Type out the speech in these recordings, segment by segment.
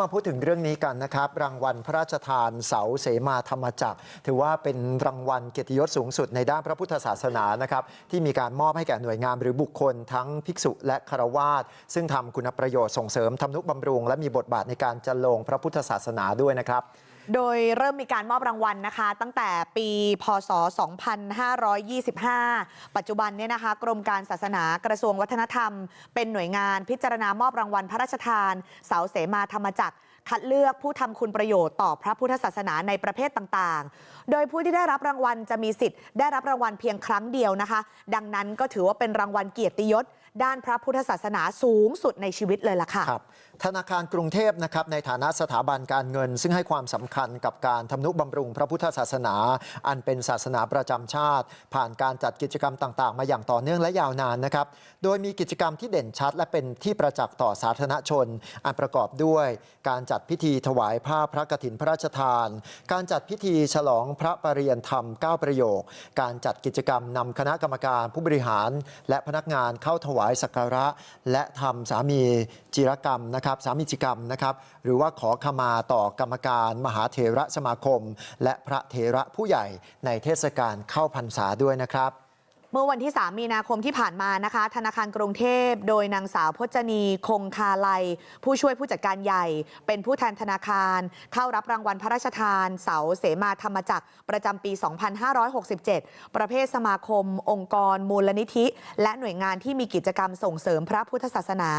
มาพูดถึงเรื่องนี้กันนะครับรางวัลพระราชทานเสาเสมาธรรมจักร ถือว่าเป็นรางวัลเกียรติยศสูงสุดในด้านพระพุทธศาสนานะครับที่มีการมอบให้แก่หน่วยงานหรือบุคคลทั้งภิกษุและคารวาสซึ่งทำคุณประโยชน์ส่งเสริมทำนุบำรุง และมีบทบาทในการจันลงพระพุทธศาสนาด้วยนะครับ โดยเริ่มมีการมอบรางวัลนะคะตั้งแต่ปีพศ 2525 ปัจจุบันเนี่ยนะคะกรมการศาสนากระทรวงวัฒนธรรม เป็นหน่วยงานพิจารณามอบรางวัลพระราชทาน เสาเสมาธรรมจักร เลือกผู้ทำคุณประโยชน์ต่อพระพุทธศาสนาในประเภทต่างๆโดยผู้ที่ได้รับรางวัลจะมีสิทธิ์ได้รับรางวัลเพียงครั้งเดียวนะคะดังนั้นก็ถือว่าเป็นรางวัลเกียรติยศด้านพระพุทธศาสนาสูงสุดในชีวิตเลยล่ะค่ะครับธนาคารกรุงเทพนะครับในฐานะสถาบันการเงิน ซึ่งให้ความสำคัญกับการทำนุบำรุงพระพุทธศาสนา อันเป็นศาสนาประจำชาติ ผ่านการจัดกิจกรรมต่าง ๆ มาอย่างต่อเนื่องและยาวนานนะครับโดยมีกิจกรรมที่เด่นชัด และเป็นที่ประจักษ์ต่อสาธารณชน อันประกอบด้วยการจัดพิธีถวายผ้าพระกฐินพระราชทาน การจัดพิธีฉลองพระปรริยนธรรม 9 ประโยค การจัดกิจกรรมนำคณะกรรมการผู้บริหาร และพนักงานเข้าถวายสักการะ และทำสามีจิรกรรมนะครับสามีจิกรรมนะครับหรือว่าขอขมาต่อกรรมการมหาเถระสมาคม และพระเถระผู้ใหญ่ในเทศกาลเข้าพรรษาด้วยนะครับ เมื่อวันที่ 3 มีนาคมที่ผ่านมานะคะ ธนาคารกรุงเทพ โดยนางสาวพจนีคงคาลัยผู้ช่วยผู้จัดการใหญ่ เป็นผู้แทนธนาคาร เข้ารับรางวัลพระราชทาน เสาเสมาธรรมจักรประจำปี 2567 ประเภทสมาคม องค์กร มูลนิธิ และหน่วยงานที่มีกิจกรรมส่งเสริมพระพุทธศาสนา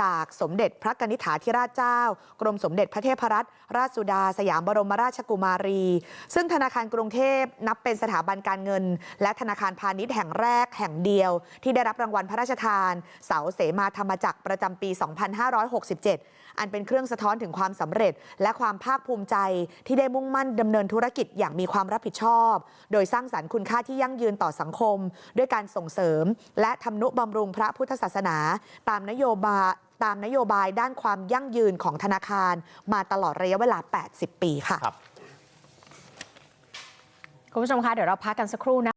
จากสมเด็จพระกนิษฐาธิราชเจ้า กรมสมเด็จพระเทพรัตนราชสุดา สยามบรมราชกุมารี ซึ่งธนาคารกรุงเทพนับเป็นสถาบันการเงิน และธนาคารพาณิชย์แห่งแรกแห่งเดียวที่ได้รับรางวัลพระราชทาน เสาเสมาธรรมจักรประจำปี 2567 อันเป็นเครื่องสะท้อนถึงความสำเร็จ และความภาคภูมิใจที่ได้มุ่งมั่นดำเนินธุรกิจอย่างมีความรับผิดชอบ โดยสร้างสรรค์คุณค่าที่ยั่งยืนต่อสังคม ด้วยการส่งเสริม และทำนุบำรุงพระพุทธศาสนา ตามนโยบายตามนโยบายด้านความยั่งยืนของธนาคาร มาตลอดระยะเวลา 80 ปีค่ะครับคุณผู้ชมคะ เดี๋ยวเราพักกันสักครู่นะ